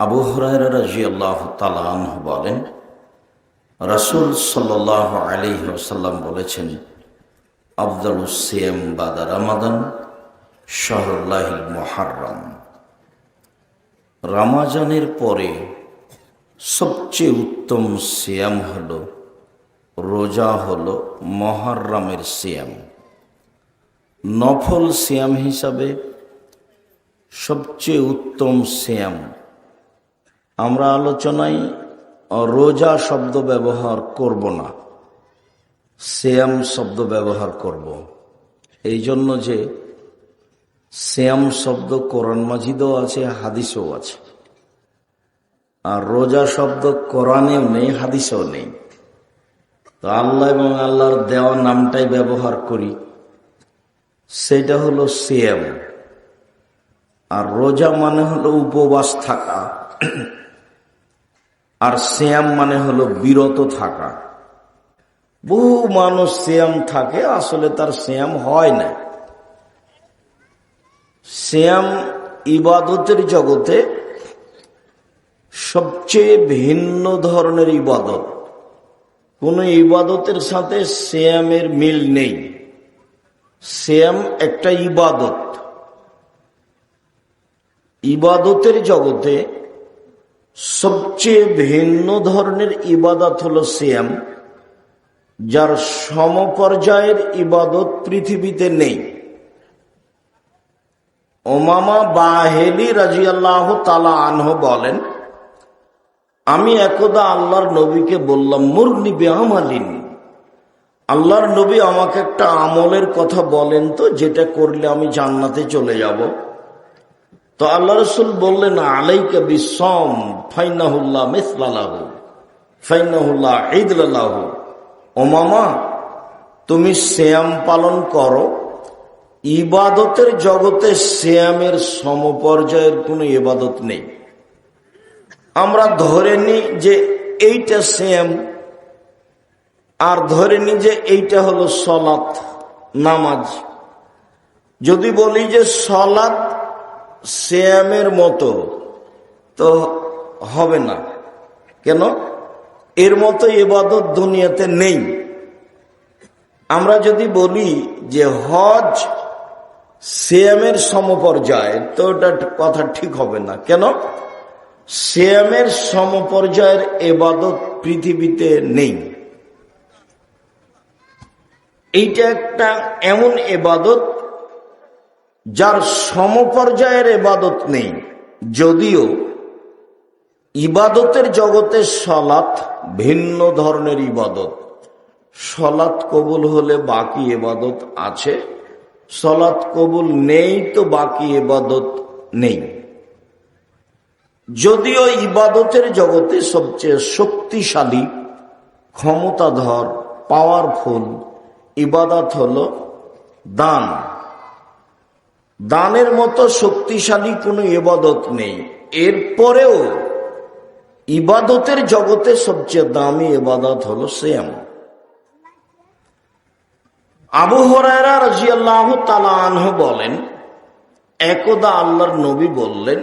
আবু হরাইরা বলেন, রাসুল সাল্লাহ আলী বলেছেন আফদল সিএম বাদা রামাদান শহরুল্লাহিল মোহারম রামাজানের পরে সবচেয়ে উত্তম সিয়াম হল, রোজা হল মহারামের সিয়াম। নফল সিয়াম হিসাবে সবচেয়ে উত্তম সিয়াম আমরা আলোচনায় রোজা শব্দ ব্যবহার করব না শ্যাম শব্দ ব্যবহার করব। এই জন্য যে শ্যাম শব্দ কোরআন মাজিদও আছে, হাদিসও আছে। আর রোজা শব্দ কোরআনেও নেই, হাদিসেও নেই। তো আল্লাহ এবং আল্লাহর দেওয়া নামটাই ব্যবহার করি, সেটা হলো শ্যাম আর রোজা মানে হলো উপবাস থাকা। আর শ্যাম মানে হলো বিরত থাকা। বহু মানুষ শ্যাম থাকে, আসলে তার শ্যাম হয় না। শ্যাম ইবাদতের জগতে সবচেয়ে ভিন্ন ধরনের ইবাদত। কোন ইবাদতের সাথে শ্যামের মিল নেই। শ্যাম একটা ইবাদত। ইবাদতের জগতে সবচেয়ে ভিন্ন ধরনের ইবাদত হল সিয়াম, যার সমপর্যায়ের ইবাদত পৃথিবীতে নেই। ওমামা বাহেলি রাজিয়াল্লাহ তালা আনহ বলেন, আমি একদা আল্লাহর নবীকে বললাম মুরনি বেহামালিন আল্লাহর নবী আমাকে একটা আমলের কথা বলেন তো, যেটা করলে আমি জান্নাতে চলে যাব। তো আল্লাহ রসুল বললেন, আলাইকা বিসম ফাইনাহুল্লাহ মিসলালাহু ফাইনাহুল্লাহ ঈদলাহু ও মামা তুমি শ্যাম পালন করো। ইবাদতের জগতে শ্যামের সমপর্যায়ের কোনো ইবাদত নেই। আমরা ধরে নিই যে এইটা শ্যাম আর ধরে নিই যে এইটা হলো সলাৎ, নামাজ। যদি বলি যে সলাৎ শ্যামের মতো, তো হবে না। কেন? এর মতো এবাদত দুনিয়াতে নেই। আমরা যদি বলি যে হজ শ্যামের সমপর্যায়, তো ওটা কথা ঠিক হবে না। কেন? শ্যামের সমপর্যায়ের এবাদত পৃথিবীতে নেই। এইটা একটা এমন এবাদত যার সমপর্যায়ের এবাদত নেই, যদিও ইবাদতের জগতে সলাৎ ভিন্ন ধরনের ইবাদত। সলাৎ কবুল হলে বাকি এবাদত আছে, সলাৎ কবুল নেই তো বাকি এবাদত নেই। যদিও ইবাদতের জগতে সবচেয়ে শক্তিশালী, ক্ষমতাধর পাওয়ারফুল ইবাদত হল দান। দানের মতো শক্তিশালী কোনো ইবাদত নেই। এরপরেও ইবাদতের জগতে সবচেয়ে দামি ইবাদত হলো শ্যাম আবু হরায়রা রাজিয়াল্লাহ তালাহ বলেন, একদা আল্লাহর নবী বললেন,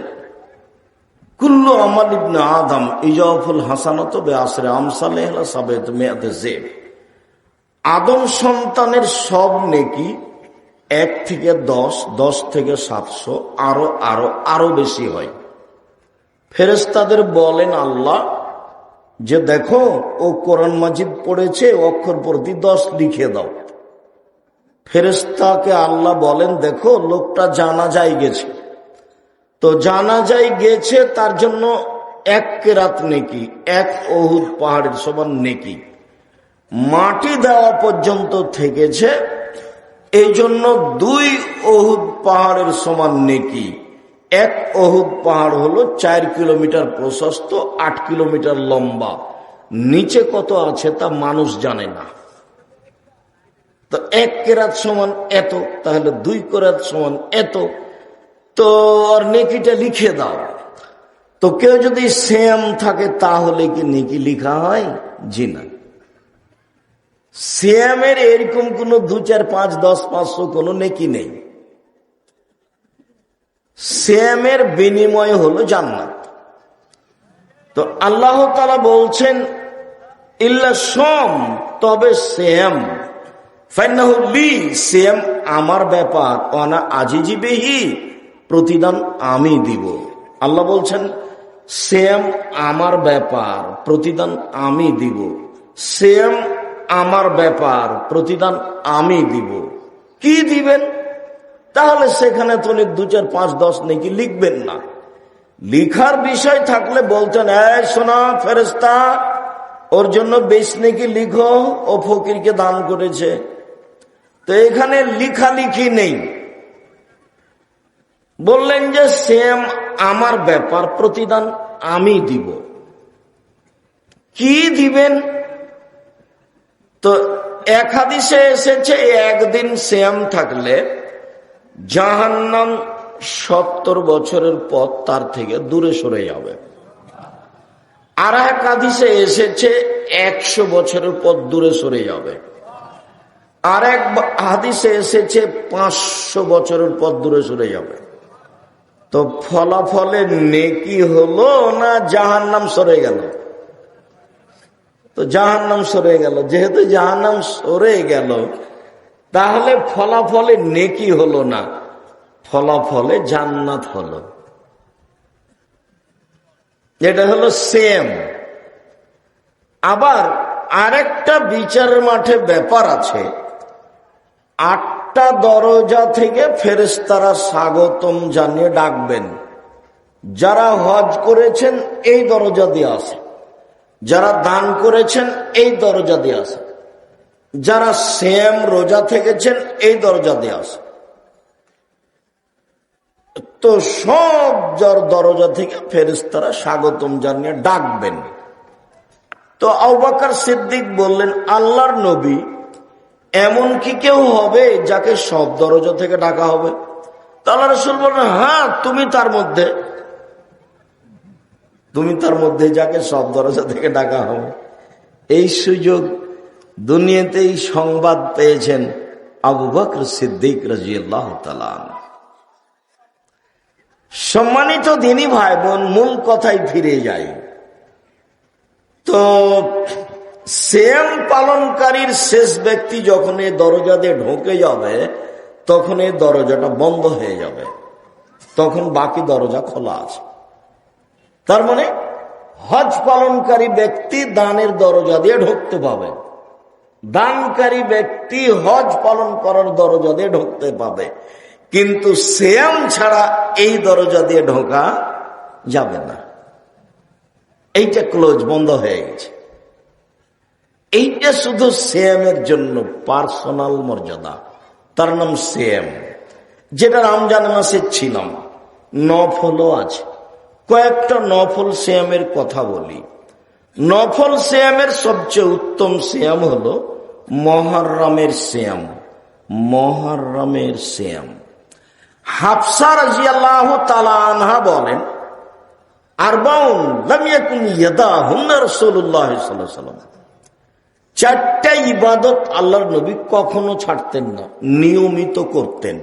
কুল্লু আমাল ইবনে আদম ইজাফুল হাসানত বে আসরে আমসালেহ সাবেত মেয়াদে জেব আদম সন্তানের সব নেকি এক থেকে দশ দশ থেকে সাতশো, আরও আরও আরও বেশি হয়। ফেরেস্তাদের বলেন, আল্লাহ, যে দেখো, ও কোরআন মাজিদ পড়েছে, অক্ষর প্রতি দশ লিখে দাও। ফেরেস্তাকে আল্লাহ বলেন, দেখো, লোকটা জানা যায় গেছে। তো জানা যায় গেছে, তার জন্য এক কেরাত নেকি, এক অহুদ পাহাড়ের সমান নেকি। মাটি দেওয়া পর্যন্ত থেকেছে এই জন্য দুই অহুদ পাহাড়ের সমান নেকি। এক অহুদ পাহাড় হলো চার কিলোমিটার প্রশস্ত, আট কিলোমিটার লম্বা। নিচে কত আছে তা মানুষ জানে না। তো এক কেরাত সমান এত, তাহলে দুই কেরাত সমান এত। তো আর নেকিটা লিখে দাও। তো কেউ যদি সেম থাকে তাহলে কি নেকি লিখা হয়? জি না। সিয়ামের এরকম কোন দু চার পাঁচ, দশ, পাঁচশো কোন নেকি নেই। সিয়ামের বিনিময় হলো জান্নাত। তো আল্লাহ তালা বলছেন, ইল্লা সোম, তবে ফাইনাহুলি সেম আমার ব্যাপার। অনা আজিজিবেহি প্রতিদান আমি দিব। আল্লাহ বলছেন সেম আমার ব্যাপার, প্রতিদান আমি দিব। সেম আমার ব্যাপার, প্রতিদান আমি দিব। কি দিবেন? তাহলে সেখানে তো দু চার পাঁচ দশ নাকি লিখবেন না। লিখার বিষয় থাকলে বলতেন, এই সোনা ফেরেস্তা ওর জন্য বেশ নাকি লিখো, ও ফকিরকে দান করেছে। তো এখানে লিখালিখি নেই। বললেন যে, সেম আমার ব্যাপার, প্রতিদান আমি দিব। কি দিবেন? তো এক হাদিসে এসেছে, একদিন শ্যাম থাকলে জাহান্নাম সত্তর বছরের পর তার থেকে দূরে সরে যাবে। আর এক হাদিসে এসেছে, একশো বছরের পর দূরে সরে যাবে। আর এক হাদিসে এসেছে, পাঁচশো বছরের পর দূরে সরে যাবে। তো ফলাফলে নেকি হলো না জাহান্নাম সরে গেল? তো জাহান নাম সরে গেল। যেহেতু জাহান নাম সরে গেল, তাহলে ফলাফলে নেকি হলো না। ফলাফলে জান্নাত হলো। এটা হলো সেম। আবার আরেকটা বিচারের মাঠে ব্যাপার আছে। আটটা দরজা থেকে ফেরেস্তারা স্বাগতম জানিয়ে ডাকবেন। যারা হজ করেছেন, এই দরজা দিয়ে আসে যারা দান করেছেন, এই দরজা দিয়ে আসে যারা সেম রোজা থেকেছেন, এই দরজা দিয়ে আসে তো সব যার দরজা থেকে ফেরেস্তারা স্বাগতম জানিয়ে ডাকবেন। তো আবাকার সিদ্দিক বললেন, আল্লাহর নবী এমন কি কেউ হবে যাকে সব দরজা থেকে ডাকা হবে? তাহলে রসুল বললেন হ্যাঁ তুমি তার মধ্যে তুমি তার মধ্যে যাকে সব দরজা থেকে ডাকা হবে। এই সুযোগ দুনিয়াতেই সংবাদ পেয়েছেন আবু বকর সিদ্দিক রাজিয়াল্লাহ তালান সম্মানিত দিনী ভাই বোন মূল কথায় ফিরে যাই। তো সেম পালনকারীর শেষ ব্যক্তি যখন এই দরজা দিয়ে ঢোকে যাবে, তখন এই দরজাটা বন্ধ হয়ে যাবে। তখন বাকি দরজা খোলা আছে। তার মানে হজ পালনকারী ব্যক্তি দানের দরজা দিয়ে ঢুকতে পাবে। দানকারী ব্যক্তি হজ পালন করার দরজা দিয়ে ঢুকতে পাবে। কিন্তু সেম ছাড়া এই দরজা দিয়ে ঢোকা যাবে না। এইটা ক্লোজ বন্ধ হয়ে গেছে। এইটা শুধু সেমের জন্য, পার্সোনাল মর্যাদা। তার নাম সেম যেটা রমজান মাসে ছিলাম, নফলও আছে। কয়েকটা নফল শ্যামের কথা বলি। নফল শ্যামের সবচেয়ে উত্তম শ্যাম হল মহারামের শ্যাম মহারামের শ্যাম হাফসা রাজিয়াল্লাহ তালা আনহা বলেন চারটা ইবাদত আল্লাহর নবী কখনো ছাড়তেন না, নিয়মিত করতেন।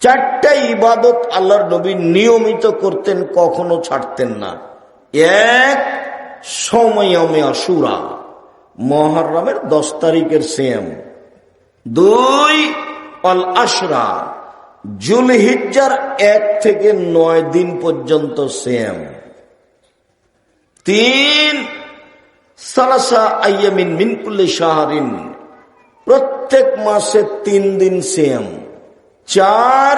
চারটা ইবাদত আল্লাহর নবী নিয়মিত করতেন, কখনো ছাড়তেন না। এক, সময়মে অসুরা মহরমের দশ তারিখের সেম দুই, অল আশরা, জুলহিজ্জার এক থেকে নয় দিন পর্যন্ত সেম তিন, সালাসা আইয়ামিন মিনকুল্লি শাহরিন, প্রত্যেক মাসে তিন দিন সেম চার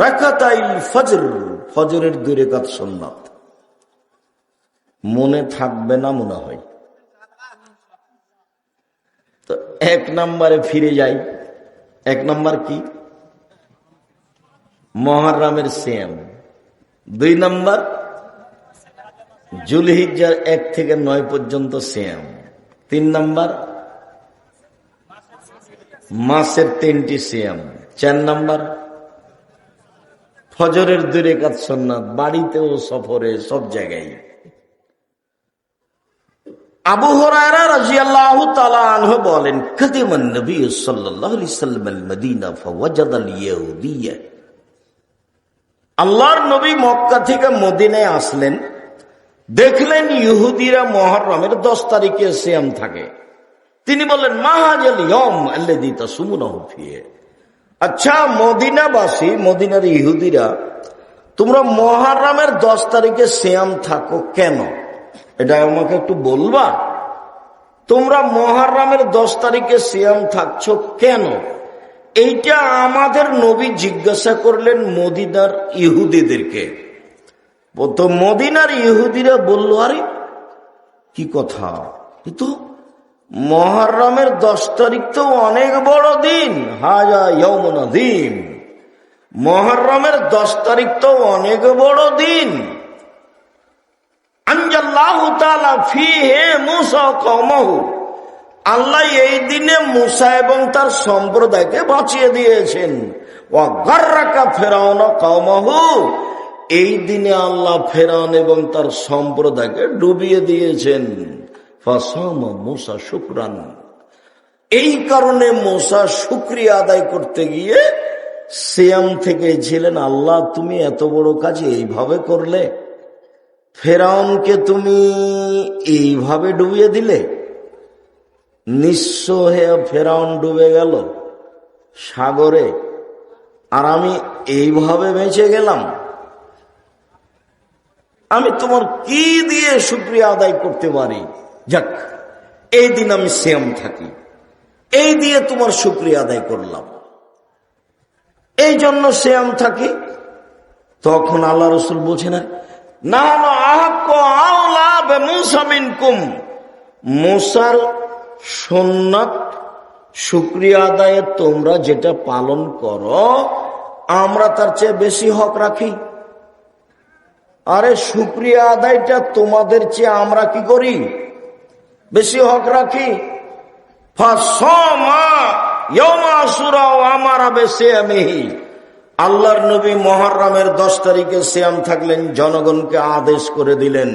রাকাতাইল ফজর, ফজরের দুই রেখাত সন্ন্যত মনে থাকবে না মনে হয়। তো এক নম্বরে ফিরে যাই। এক নম্বর কি? মহারামের সেম দুই নম্বর জুলহিজার এক থেকে নয় পর্যন্ত সেম তিন নম্বর, মাসের তিনটি সেম চার নম্বর, ফজরের দূরে কাজ সন্ন্যাত বাড়িতেও সফরে, সব জায়গায়। আবু হরায়রা রাদিয়াল্লাহু তাআলা আনহু বলেন কাদিমান নবী সাল্লাল্লাহু আলাইহি সাল্লাম আল মদিনা নবী মক্কা থেকে আসলেন। দেখলেন ইহুদিরা মহরমের দশ তারিখে সিয়াম থাকে। তিনি বললেন, মাহাজাল ইয়ম আল্লাদিতা সুমুনা ফিয়ে আচ্ছা মদিনাবাসী, মদিনার ইহুদিরা, তোমরা মহারামের দশ তারিখে শ্যাম থাকো কেন? এটা আমাকে একটু বলবা? তোমরা মহারামের দশ তারিখে শ্যাম থাকছো কেন? এইটা আমাদের নবী জিজ্ঞাসা করলেন মদিনার ইহুদিদেরকে। তো মদিনার ইহুদিরা বলল, আরে, কি কথা? কিন্তু মহারামের দশ তারিখ তো অনেক বড় দিন। হাজা ইয়মনা দিন মহরমের দশ তারিখ তো অনেক বড় দিন। আল্লাহ এই দিনে মুসা এবং তার সম্প্রদায়কে বাঁচিয়ে দিয়েছেন। ফেরাউন কমহু এই দিনে আল্লাহ ফেরাউন এবং তার সম্প্রদায়কে ডুবিয়ে দিয়েছেন। মুসা শুক্রান। এই কারণে মোসা শুক্রিয়া আদায় করতে গিয়ে সিয়াম থেকে ছিলেন আল্লাহ, তুমি এত বড় কাজ এইভাবে করলে? ফেরাউনকে তুমি এইভাবে ডুবিয়ে দিলে? নিঃস্ব হয়ে ফেরাউন ডুবে গেল সাগরে, আর আমি এইভাবে বেঁচে গেলাম। আমি তোমার কি দিয়ে শুক্রিয়া আদায় করতে পারি? যাক, এই দিন আমি শ্যাম থাকি। এই দিয়ে তোমার শুক্রিয়া আদায় করলাম। এই জন্য শ্যাম থাকি, তখন আল্লাহ রসুল বলছে না না মুসার সোননাথ শুক্রিয়া আদায়ে তোমরা যেটা পালন করো, আমরা তার চেয়ে বেশি হক রাখি। আরে শুক্রিয়া আদায়টা তোমাদের চেয়ে আমরা কি করি? বেশি হক রাখি। আল্লাহর নবী মহরমের দশ তারিখে শ্যাম থাকলেন, জনগণকে আদেশ করে দিলেন।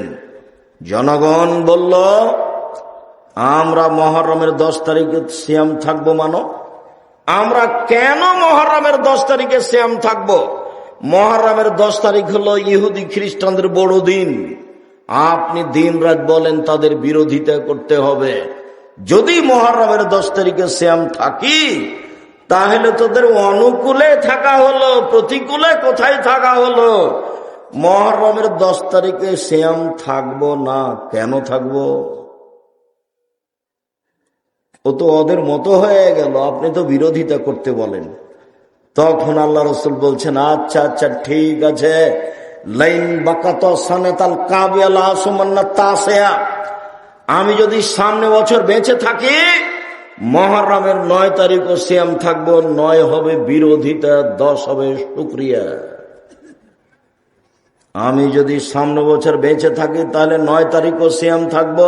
জনগণ বলল, আমরা মহরমের দশ তারিখে শ্যাম থাকব মানো? আমরা কেন মহরমের দশ তারিখে শ্যাম থাকব? মহরমের দশ তারিখ হলো ইহুদি খ্রিস্টানদের বড় দিন আপনি দিন রাত বলেন, তাদের বিরোধিতা করতে হবে। যদি মহারামের দশ তারিখে শ্যাম থাকি, তাহলে তোদের অনুকূলে থাকা হলো, প্রতিকূলে কোথায় থাকা হলো? মহারমের দশ তারিখে শ্যাম থাকব না, কেন থাকব? ও তো ওদের মতো হয়ে গেল, আপনি তো বিরোধিতা করতে বলেন। তখন আল্লাহ রসুল বলছেন আচ্ছা আচ্ছা ঠিক আছে। লাইন বাকাত সানেতাল কাবিয়ালা সুমান্না তাসেয়া। আমি যদি সামনে বছর বেঁচে থাকি, মহারামের নয় তারিখ ও শ্যাম থাকব, নয় হবে বিরোধিতা, দশ হবে শুক্রিয়া। আমি যদি সামনে বছর বেঁচে থাকি, তাহলে নয় তারিখ ও শ্যাম থাকব,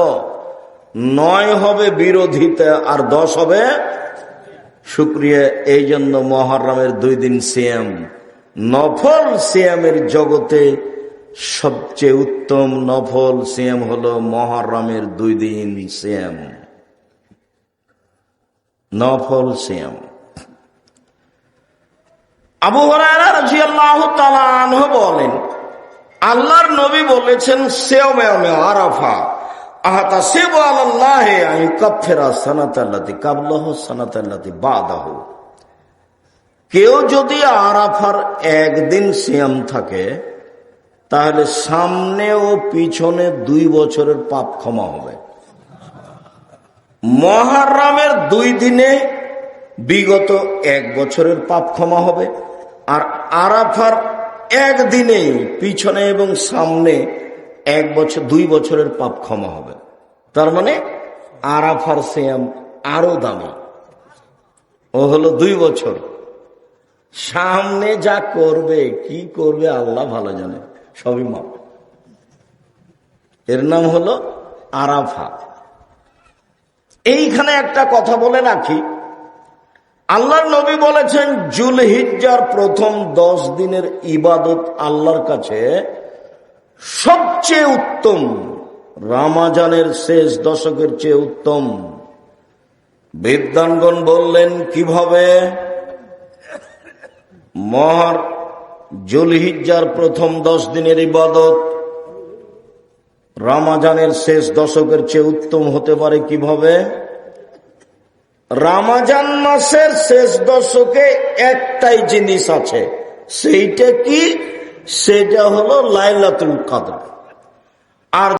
নয় হবে বিরোধিতা আর দশ হবে শুক্রিয়া। এই জন্য মহারামের দুই দিন শ্যাম নফল শ্যামের জগতে সবচেয়ে উত্তম নফল সিয়াম হলো মহারামের দুই দিন শ্যাম নফল শ্যাম আবু আল্লাহ বলেন, আল্লাহর নবী বলেছেন আরাফা। আহাতা সেব আল্লাহ কাবলহ সানাতাল্লাতি বাদাহ। কেউ যদি আরাফার একদিন শ্যাম থাকে, তাহলে সামনে ও পিছনে দুই বছরের পাপ ক্ষমা হবে। মহারামের দুই দিনে বিগত এক বছরের পাপ ক্ষমা হবে, আর আরাফার একদিনে পিছনে এবং সামনে এক বছর, দুই বছরের পাপ ক্ষমা হবে। তার মানে আরাফার শ্যাম আরও দামি। ও হলো দুই বছর। সামনে যা করবে, কি করবে আল্লাহ ভালো জানে। সবই মাপ। এর নাম হলো আরাফা। এইখানে একটা কথা বলে রাখি। আল্লাহর নবী বলেছেন জুল হিজার প্রথম দশ দিনের ইবাদত আল্লাহর কাছে সবচেয়ে উত্তম, রামাজানের শেষ দশকের চেয়ে উত্তম। বিদ্যানগণ বললেন, কীভাবে? মহার জুলহিজার প্রথম দশ দিনের ইবাদত। রামাজানের শেষ দশকের চেয়ে উত্তম হতে পারে কীভাবে? রামাজান মাসের শেষ দশকে একটাই জিনিস আছে, সেইটা কি? সেটা হলো লাইলাতুল কাদর। আর